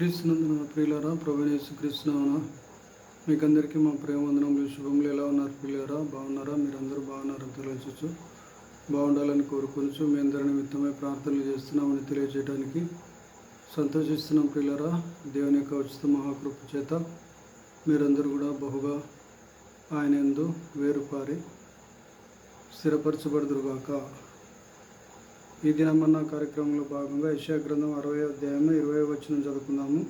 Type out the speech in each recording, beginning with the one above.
క్రీస్తునందున ప్రియులరా ప్రవీణేశు కృష్ణవన మీకు అందరికీ మా ప్రేమవందనములు శుభములు. ఎలా ఉన్నారు ప్రియులరా? బాగున్నారా? మీరందరూ బాగున్నారని తెలియచచ్చు బాగుండాలని కోరుకొనుచు మీ అందరి నిమిత్తమై ప్రార్థనలు చేస్తున్నామని తెలియజేయడానికి సంతోషిస్తున్నాం ప్రియులరా. దేవుని యొక్క ఉచిత మహాకృప చేత మీరందరూ కూడా బహుగా ఆయన ఎందు వేరుపారి స్థిరపరచబడదురుగాక. ఈ దినమన్న కార్యక్రమంలో భాగంగా యశా గ్రంథం అరవై అధ్యాయం ఇరవై వచ్చిన చదువుకుందాము.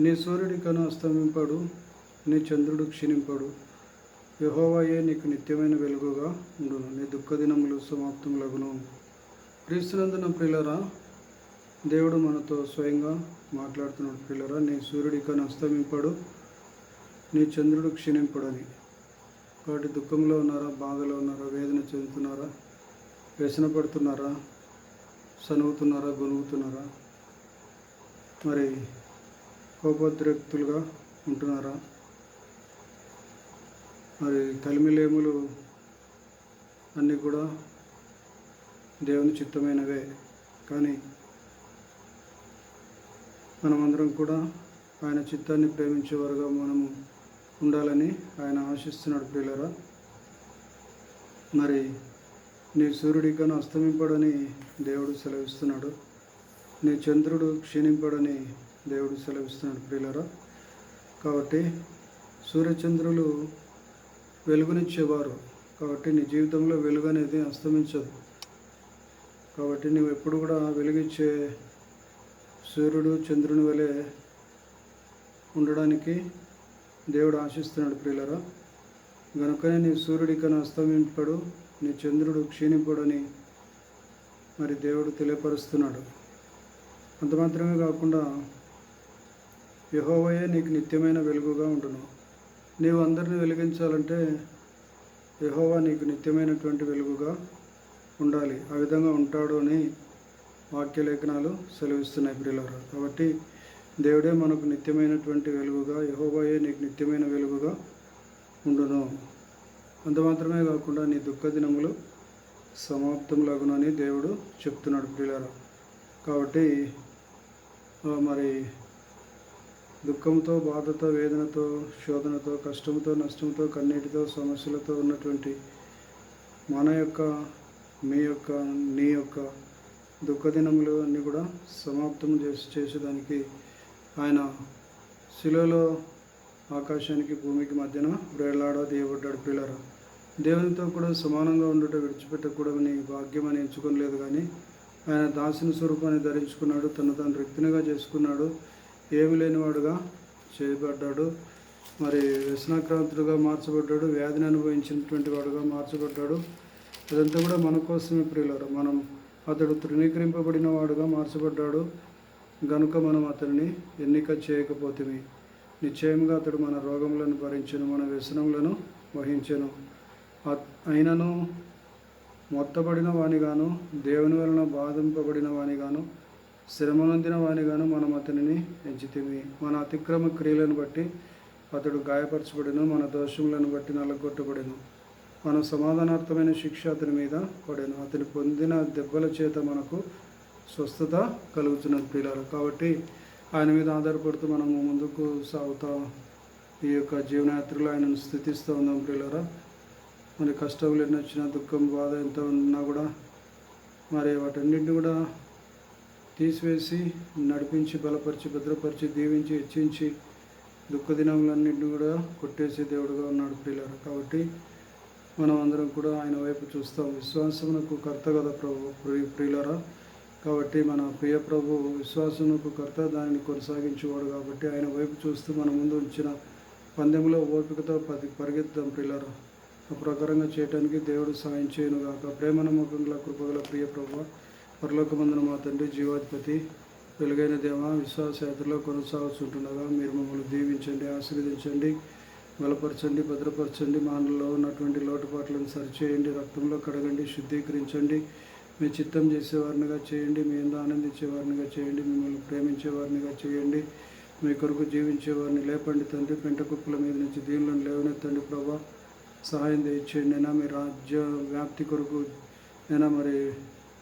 నీ సూర్యుడి కను అస్తమింపడు నీ చంద్రుడు క్షీణింపడు. యహోవాయే నీకు నిత్యమైన వెలుగుగా ఉండును. నీ దుఃఖ దినములు సమాప్తములగును క్రీస్తునందున ప్రియులరా దేవుడు మనతో స్వయంగా మాట్లాడుతున్నాడు. ప్రియులరా నీ సూర్యుడి కను అస్తమింపడు నీ చంద్రుడు క్షీణింపడని. కాబట్టి దుఃఖంలో ఉన్నారా బాధలో ఉన్నారా వేదన చెందుతున్నారా? వ్యసన పడుతున్నారా? సనుగుతున్నారా? గొనుగుతున్నారా? మరి కోపోద్రిక్తులుగా ఉంటున్నారా? మరి కలిమిలేములు అన్నీ కూడా దేవుని చిత్తమైనవే. కానీ మనమందరం కూడా ఆయన చిత్తాన్ని ప్రేమించేవారుగా మనము ఉండాలని ఆయన ఆశిస్తున్నాడు ప్రియులరా. మరి నీ సూర్యుడి కను అస్తమింపడని దేవుడు సెలవిస్తున్నాడు. నీ చంద్రుడు క్షీణింపడని దేవుడు సెలవిస్తున్నాడు ప్రియులరా. కాబట్టి సూర్యచంద్రులు వెలుగునిచ్చేవారు. కాబట్టి నీ జీవితంలో వెలుగు అనేది అస్తమించదు. కాబట్టి నువ్వు ఎప్పుడు కూడా వెలుగిచ్చే సూర్యుడు చంద్రుని వలె ఉండడానికి దేవుడు ఆశిస్తున్నాడు ప్రియులరా. గనుకనే నీ సూర్యుడి కను అస్తమింపడు. నీ చంద్రుడు క్షీణింపడని మరి దేవుడు తెలియపరుస్తున్నాడు. అంత మాత్రమే కాకుండా యహోవయే నీకు నిత్యమైన వెలుగుగా ఉండును. నీవు అందరిని వెలిగించాలంటే యహోవా నీకు నిత్యమైనటువంటి వెలుగుగా ఉండాలి. ఆ విధంగా ఉంటాడు అని వాక్యలేఖనాలు సెలవిస్తున్నాయి ప్రియులరా. కాబట్టి దేవుడే మనకు నిత్యమైనటువంటి వెలుగుగా యహోవాయే నీకు నిత్యమైన వెలుగుగా ఉండును. అంత మాత్రమే కాకుండా నీ దుఃఖ దినములు సమాప్తంలాగునని దేవుడు చెప్తున్నాడు ప్రియులారా. కాబట్టి మరి దుఃఖంతో బాధతో వేదనతో శోధనతో కష్టంతో నష్టంతో కన్నీటితో సమస్యలతో ఉన్నటువంటి మన యొక్క మీ యొక్క నీ యొక్క దుఃఖ దినములు అన్నీ కూడా సమాప్తం చేసి చేసేదానికి ఆయన శిలలో ఆకాశానికి భూమికి మధ్యన వేలాడా తీయబడ్డాడు పిల్లరా. దేవునితో కూడా సమానంగా ఉండుట విడిచిపెట్టకూడమని భాగ్యం అని ఎంచుకోలేదు కానీ ఆయన దాసిన స్వరూపాన్ని ధరించుకున్నాడు తను తన రిక్తినిగా చేసుకున్నాడు ఏమి లేనివాడుగా చేయబడ్డాడు మరి వ్యసనాక్రాంతుడుగా మార్చబడ్డాడు వ్యాధిని అనుభవించినటువంటి వాడుగా మార్చబడ్డాడు. అదంతా కూడా మన కోసమే ప్రియులరు. మనం అతడు తృణీకరింపబడిన వాడుగా మార్చబడ్డాడు. గనుక మనం అతనిని ఎన్నిక చేయకపోతే నిశ్చయంగా అతడు మన రోగములను భరించను మన వ్యసనములను వహించెను. అయినను మొత్తబడిన వానిగాను దేవుని వలన బాధింపబడిన వానిగాను శ్రమనొందిన వానిగాను మనం అతనిని ఎంచితిమి. మన అతిక్రమ క్రియలను బట్టి అతడు గాయపరచబడిను మన దోషములను బట్టి నల్లగొట్టబడిను. మన సమాధానార్థమైన శిక్ష అతని మీద పడేను. అతని పొందిన దెబ్బల చేత మనకు స్వస్థత కలుగుతున్నది పిల్లలు కాబట్టి ఆయన మీద ఆధారపడుతూ మనము ముందుకు సాగుతా ఈ యొక్క జీవనయాత్రలో ఆయనను స్థుతిస్తూ ఉందాం ప్రియులరా. మరి కష్టాలు ఎన్ని వచ్చినా దుఃఖం బాధ ఎంత ఉన్నా కూడా మరి వాటన్నింటిని కూడా తీసివేసి నడిపించి బలపరిచి భద్రపరిచి దీవించి హెచ్చించి దుఃఖ దినములన్నింటినీ కూడా కొట్టేసే దేవుడుగా ఉన్నాడు ప్రియులారు. కాబట్టి మనం అందరం కూడా ఆయన వైపు చూస్తాం. విశ్వాసమునకు కర్త కదా ప్రభు ప్రియ ప్రియులరా. కాబట్టి మన ప్రియ ప్రభు విశ్వాసముకు కర్త దానిని కొనసాగించేవాడు కాబట్టి ఆయన వైపు చూస్తూ మన ముందు ఉంచిన పందెంలో ఓపికతో పది పరిగెత్తాం ప్రియులరా. ఆ ప్రకారంగా చేయడానికి దేవుడు సాయం చేయను గాక ప్రేమ నమ్మకంగా కృపగల ప్రియ ప్రభు పరలోకమందున మా తండ్రి జీవాధిపతి వెలుగైన దేవ విశ్వాస యాత్రలో కొనసాగుతుండగా మీరు మమ్మల్ని దీవించండి ఆశీర్వదించండి బలపరచండి భద్రపరచండి మానలో ఉన్నటువంటి లోటుపాట్లను సరిచేయండి రక్తంలో కడగండి శుద్ధీకరించండి మీ చిత్తం చేసేవారినిగా చేయండి మీ ఎందు ఆనందించేవారినిగా చేయండి మిమ్మల్ని ప్రేమించేవారినిగా చేయండి మీ కొరకు జీవించేవారిని లేపండి తండ్రి. పెంట కుప్పల మీద నుంచి దీనిలో లేవనెత్తండి ప్రభా. సహాయం తెచ్చేయండి అయినా మీ రాజ్య వ్యాప్తి కొరకు అయినా మరి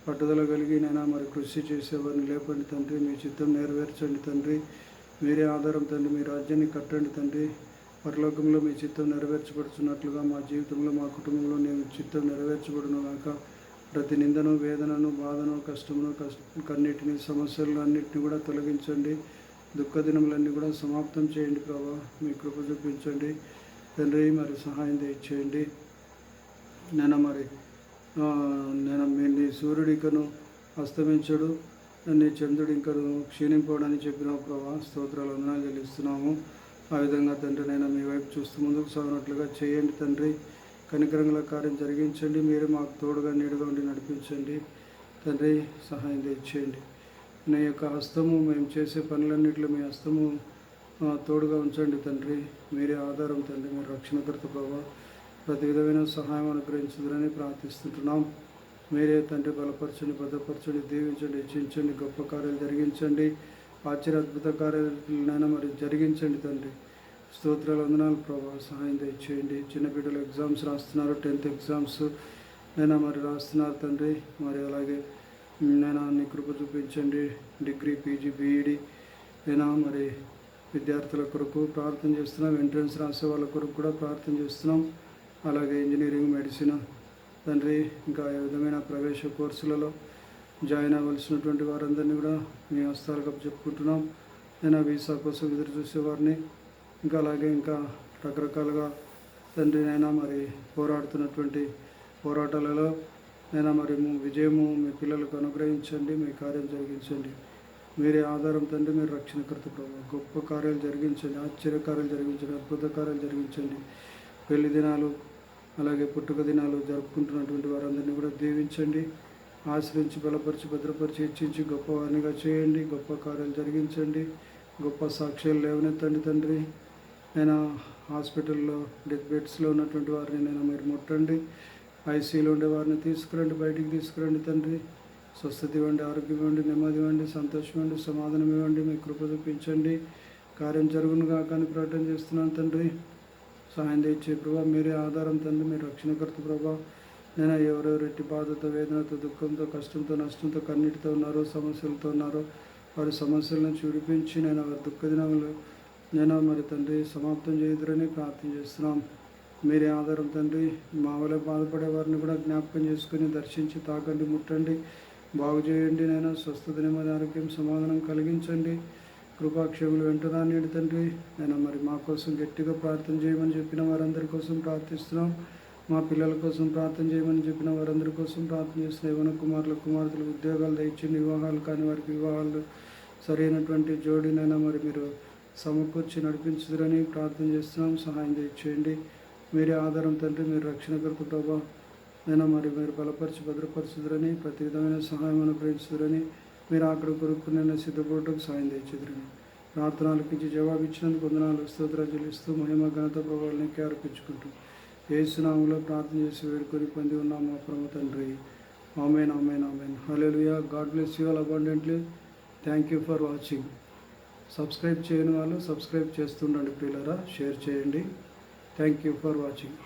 పట్టుదల కలిగి నైనా మరి కృషి చేసేవారిని లేపండి తండ్రి. మీ చిత్తం నెరవేర్చండి తండ్రి. మీరే ఆధారం తండ్రి. మీ రాజ్యాన్ని కట్టండి తండ్రి. పరలోకంలో మీ చిత్తం నెరవేర్చబడుతున్నట్లుగా మా జీవితంలో మా కుటుంబంలో నేను చిత్తం నెరవేర్చబడును ప్రతి నిందను వేదనను బాధను కష్టమును కష్ట కన్నిటిని సమస్యలను అన్నిటిని కూడా తొలగించండి. దుఃఖ దినములన్నీ కూడా సమాప్తం చేయండి ప్రభా. మీ కృప చూపించండి. తండ్రి మరి సహాయం దయచేయండి. నేను మరి నేను మీ సూర్యుడు ఇంకను అస్తమించడు. నీ చంద్రుడు ఇంకను క్షీణింపోవడని చెప్పిన ప్రభా స్తోత్రాలు వందనాలు చెల్లిస్తున్నాము. ఆ విధంగా తండ్రి నేను మీ వైపు చూస్తూ ముందుకు సాగినట్లుగా చేయండి తండ్రి. కనికరంగల కార్యం జరిగించండి. మీరు మాకు తోడుగా నీడుగా ఉండి నడిపించండి. తండ్రి సహాయం తెచ్చేయండి నీ యొక్క హస్తము మేము చేసే పనులన్నింటిలో మీ హస్తము తోడుగా ఉంచండి తండ్రి. మీరే ఆధారం తండ్రి మీరు రక్షణకర్త ప్రభావ ప్రతి విధమైన సహాయం అనుగ్రహించదని ప్రార్థిస్తుంటున్నాం. మీరే తండ్రి బలపరచండి భద్రపరచండి దీవించండి హెచ్చించండి గొప్ప కార్యాలు జరిగించండి. ఆశ్చర్య అద్భుత కార్యాలైనా మరి జరిగించండి తండ్రి. స్తోత్రాలు వందనాలు ప్రభా. సహాయం దయచేయండి. చిన్న బిడ్డలు ఎగ్జామ్స్ రాస్తున్నారు టెన్త్ ఎగ్జామ్స్. నైనా మరి రాస్తున్నారు తండ్రి. మరి అలాగే నేను నీ కృప చూపించండి. Degree PG BEd. అయినా మరి విద్యార్థుల కొరకు ప్రార్థన చేస్తున్నాం. ఎంట్రన్స్ రాసే వాళ్ళ కొరకు కూడా ప్రార్థన చేస్తున్నాం. అలాగే ఇంజనీరింగ్ మెడిసిన్ తండ్రి ఇంకా ఏ విధమైన ప్రవేశ కోర్సులలో జాయిన్ అవ్వాల్సినటువంటి వారందరినీ కూడా మీ హస్తాలకు చెప్పుకుంటున్నాం. నేను వీసా కోసం ఎదురు చూసేవారిని ఇంకా అలాగే ఇంకా రకరకాలుగా తండ్రి నైనా మరి పోరాడుతున్నటువంటి పోరాటాలలో నైనా మరి విజయము మీ పిల్లలకు అనుగ్రహించండి మీ కార్యం జరిగించండి. మీరే ఆధారం తండ్రి మీరు రక్షణకర్త ప్రభావ గొప్ప కార్యాలు జరిగించండి ఆశ్చర్య కార్యాలు జరిగించండి అద్భుత కార్యాలు జరిగించండి. పెళ్ళి దినాలు అలాగే పుట్టుక దినాలు జరుపుకుంటున్నటువంటి వారందరినీ కూడా దీవించండి. ఆశ్రయించి బలపరిచి భద్రపరిచి హెచ్చించి గొప్పవారినిగా చేయండి. గొప్ప కార్యాలు జరిగించండి. గొప్ప సాక్ష్యాలు లేవనెత్తండి తండ్రి. నేను హాస్పిటల్లో డెత్ బెడ్స్లో ఉన్నటువంటి వారిని నేను మీరు ముట్టండి. ఐసీలో ఉండే వారిని తీసుకురండి బయటికి తీసుకురండి తండ్రి. స్వస్థత ఇవ్వండి ఆరోగ్యం ఇవ్వండి నెమ్మది ఇవ్వండి సంతోషం ఇవ్వండి సమాధానం ఇవ్వండి మీ కృప చూపించండి. కార్యం జరుగునుగా కాకని ప్రకటన చేస్తున్నాను తండ్రి. సహాయం తెచ్చే ప్రభా మీరే ఆధారం తండ్రి మీరు రక్షణకర్త ప్రభా. నేను ఎవరెవరెట్టి బాధతో వేదనతో దుఃఖంతో కష్టంతో నష్టంతో కన్నీటితో ఉన్నారో సమస్యలతో ఉన్నారో వారి సమస్యలను చూడిపించి నేను వారి దుఃఖ దినములు నేను మరి తండ్రి సమాప్తం చేయుదురని ప్రార్థన చేస్తున్నాం. మీరే ఆధారం తండ్రి మా వల్ల బాధపడే వారిని కూడా జ్ఞాపకం చేసుకుని దర్శించి తాకండి ముట్టండి. బాగు చేయండి నేను స్వస్థత నెమ్మది ఆరోగ్యం సమాధానం కలిగించండి. కృపాక్షేములు వెంటరాని తండ్రి నేను మరి మా కోసం గట్టిగా ప్రార్థన చేయమని చెప్పిన వారందరి కోసం ప్రార్థిస్తున్నాం. మా పిల్లల కోసం ప్రార్థన చేయమని చెప్పిన వారందరి కోసం ప్రార్థన చేస్తున్న. యవన కుమారుల కుమార్తెలు ఉద్యోగాలు దయచండి వివాహాలు కాని వారికి వివాహాలు సరైనటువంటి జోడినైనా మరి మీరు సమకూర్చి నడిపించుదురని ప్రార్థన చేస్తున్నాం. సహాయం దయచేయండి. మీరే ఆధారం తండ్రి మీరు రక్షణకర్త ప్రభా అయినా మరి మీరు బలపరిచి భద్రపరచుదురని ప్రతి విధమైన సహాయం అనుగ్రహించుదురని మీరు అక్కడ కొరకు నేను సిద్ధపడటకు సాయం తెచ్చుదురని ప్రార్థనలకించి జవాబు ఇచ్చినందుకు వందనాలు స్తోత్రాలు చెల్లిస్తూ మహిమ ఘనత ప్రభావాలనికి అర్పించుకుంటూ ఏసునామంలో ప్రార్థన చేసి వేడుకొని పొంది ఉన్నాం మా ప్రభు తండ్రి. Amen amen amen. Hello God bless you all abundantly thank you for watching subscribe చేయని వాళ్ళు సబ్స్క్రైబ్ చేస్తుండండి ప్రియులరా. షేర్ చేయండి. Thank you for watching